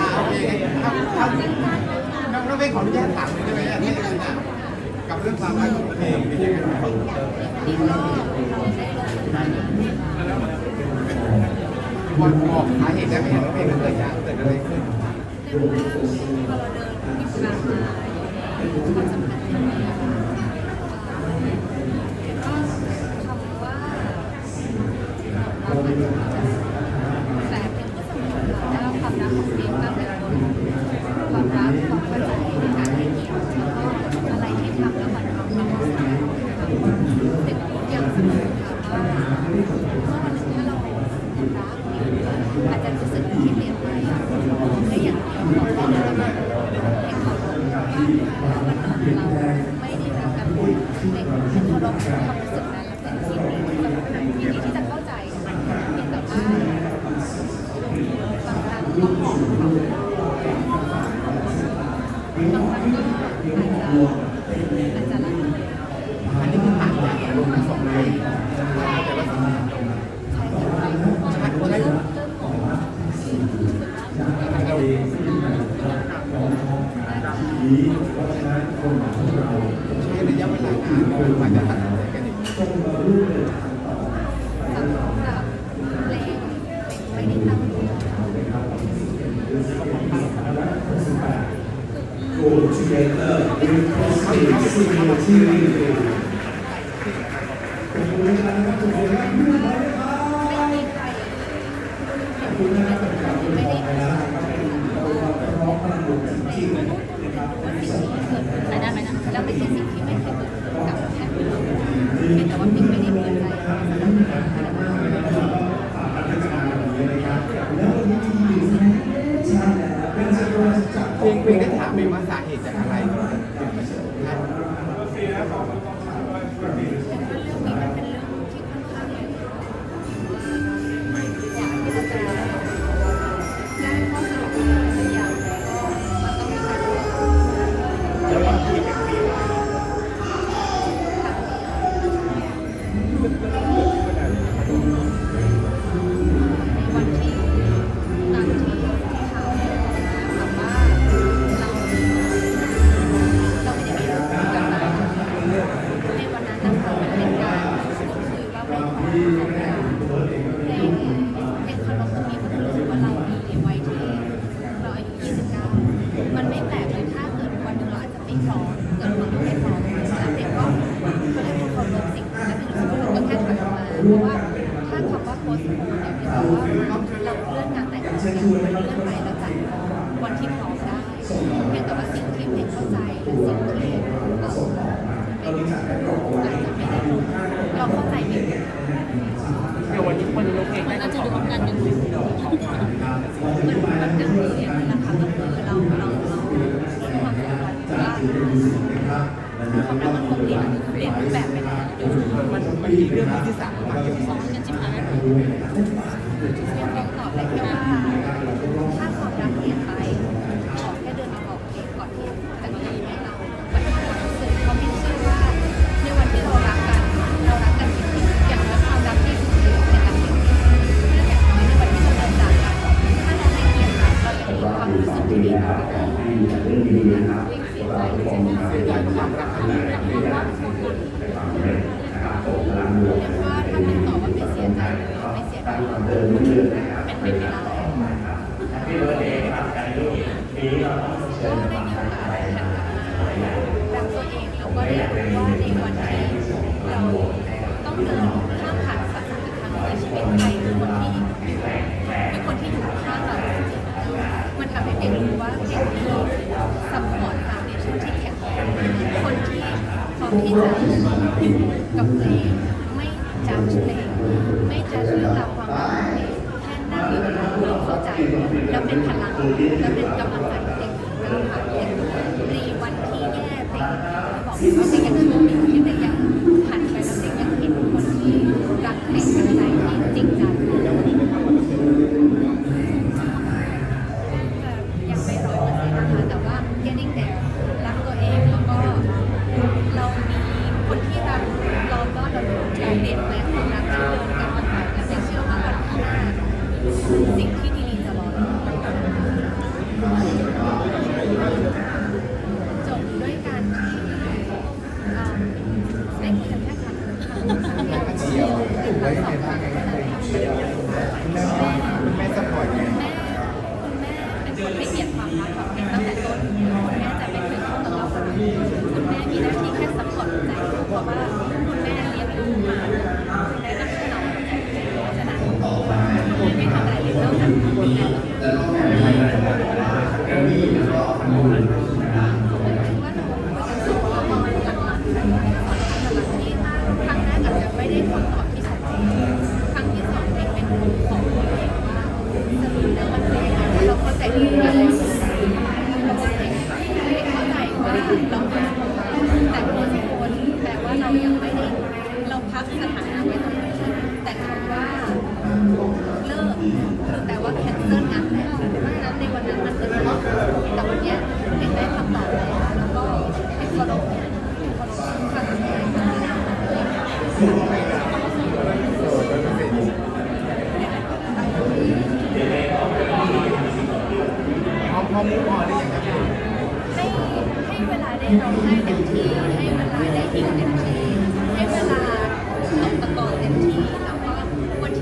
อ่าโอเคครับครับน้องน้องเพลงขออนุญาตถามหน่อยได้ไหมอะนิดนึงนะกับเรื่องความรักของเพลงเป็นยังไงบ้างวันนี้ก็เราได้ลงทุนไปบอกบอกสาเหตุได้ไหมเห็นว่เพลงมันเกิดจากเกิดอะไรขึ้นเรียกว่าพอเราเดินกิจกรรมมาความสำคัญที่มีก็คำว่าเราเป็นแต่เพลงก็สำคัญเราได้รับความรักของเพลงตั้งแต่ต้นความรักความเข้าใจในการให้เกียรติแล้วก็อะไรที่ทำแล้วมันทำเราก็สามารถทำเป็นอย่างสมมติค่ะว่าเมื่อวันหนึ่งถ้าเรารักอาจจะรู้สึกที่เปลี่ยนไปได้อย่างเดียวบอกได้เลยว่าให้เขารู้ว่าถ้าวันหนึ่งเราไม่ได้รักกันให้ให้เขารับ ความรู้สึกนั้นและเป็นสิ่งนี้ยินดีที่จะเข้าใจเพียงแต่ว่าบางครั้งต้องบอกเขาบางครั้งก็อาจจะอาจจะรักเลยอันนี้คือผ่านมาลงมาสองปีแต่ว่าสิ่งที่ตรงใช่ค่เริ่มเริ่มมอง ใช้ระยะเวลานานกว่าจะตัดสินใจกันอีกสำหรับเพลงไม่ได้ตั้งใจ go together with positivity ไม่ไม่ได้ ไม่ได้ได้ไหมนะแล้วไม่ใช่สิ่งที่ไม่เคยเกิดขึ้นกับแพทย์เป็นแต่ว่าพิงไม่ได้เปิดใจ พร้อมเกิดคนที่ไม่พร้อมแล้วเด็กก็เขาเรียกว่าเคารพสิ่งนั้นแล้วรู้สึกว่เราก็แค่ถอยออกมาเพราะว่าถ้าคำว่า postpone เนี่ยแปลว่าเราเลื่อนงานแต่งงานเนี่ยมันเลื่อนไปแล้วจัดวันที่พร้อมได้เพียงแต่ว่าสิ่งที่เพลงเข้าใจและสิ่งที่เอ่อเป็นอาจจะไม่ได้เราเข้าใจไม่ผิดเดี๋ยววันนี้วันนี้เราเพลงมัได้นอาจคำจะดูกันเป็นเหมือนมันก็คืออย่างนี้นะคะก็คือเราเรา พันธ์ว่าความรักมันคงเปลี่ยนเปลี่ยนรูปแบบไปแล้วเดี๋ยวมันมันมีเรื่องที่สามมาเกี่ยวข้องกันจิบหายยังต้องตอบได้แค่ว่าถ้าควา เสียใจเลยเป็นไปไม่ได้ก็ได้มีโอกาสหันกลับมารักตัวเองแล้วก็ได้รู้ว่าในวันที่เราต้องเดินข้ามผ่านสักครั้งครั้งในชีวิตใครคือคนที่คือคนที่อยู่ข้างเราจริงๆมันทำให้เด็กรู้ว่าเด็กมีซัพพอร์ตาวเดชั่นที่แข็งแรงคนที่พร้อมที่จะอยู่กับเพลงไม่จัดเพลง ไม่ใช่เรื่องราวความรักของเพลงแค่นั่งอยู่เราเข้าใจ แล้วเป็นพลังแล้วเป็นกำลังใจให้เด็กก้าวผ่านเด็กรีวันที่แย่เพลงบอกว่าเพลงยังโชคดีที่เด็กยังผ่านไปแล้วเด็กยังเห็นคนที่รักเด็กุณแม่จะปล่อยไงแม่คุณแม่เป็นคนไม่เกลียดความรักของเด็ตั้งแต่ต้นคุณแม่จะไม่เคยเข้ากับเราคุณแม่มีหน้าที่แค่สัพพอร์ตใจเพราะว่า สถานะไว้ตรงนี้แต่คำว่าเลิกคือแปลว่าแคนเซิลงานแล้วเพราะฉะนั้นในวันนั้นมันเกิดขึ้นแต่วันเนี้ยเด็กได้คำตอบแล้วแล้วก็เป็นคนละคนคนละคนค่ะพอพอมุกพอได้ยังครับให้ให้เวลาได้ร้องไห้เต็มที่ให้เวลาได้หิวเต็มที่ให้เวลา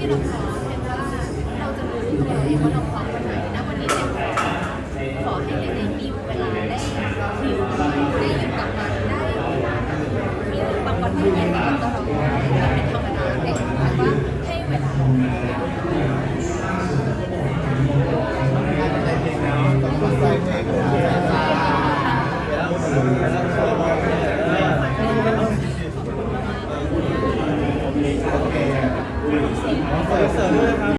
ที่เราทำเป็นว่าเราจะรู้เลว่าเราพร้อมวันไหนนะวันนี้เนี่ขอให้เด็มีเวลาได้คิวได้ยู่กับมันได้มีบางวันที่เย็น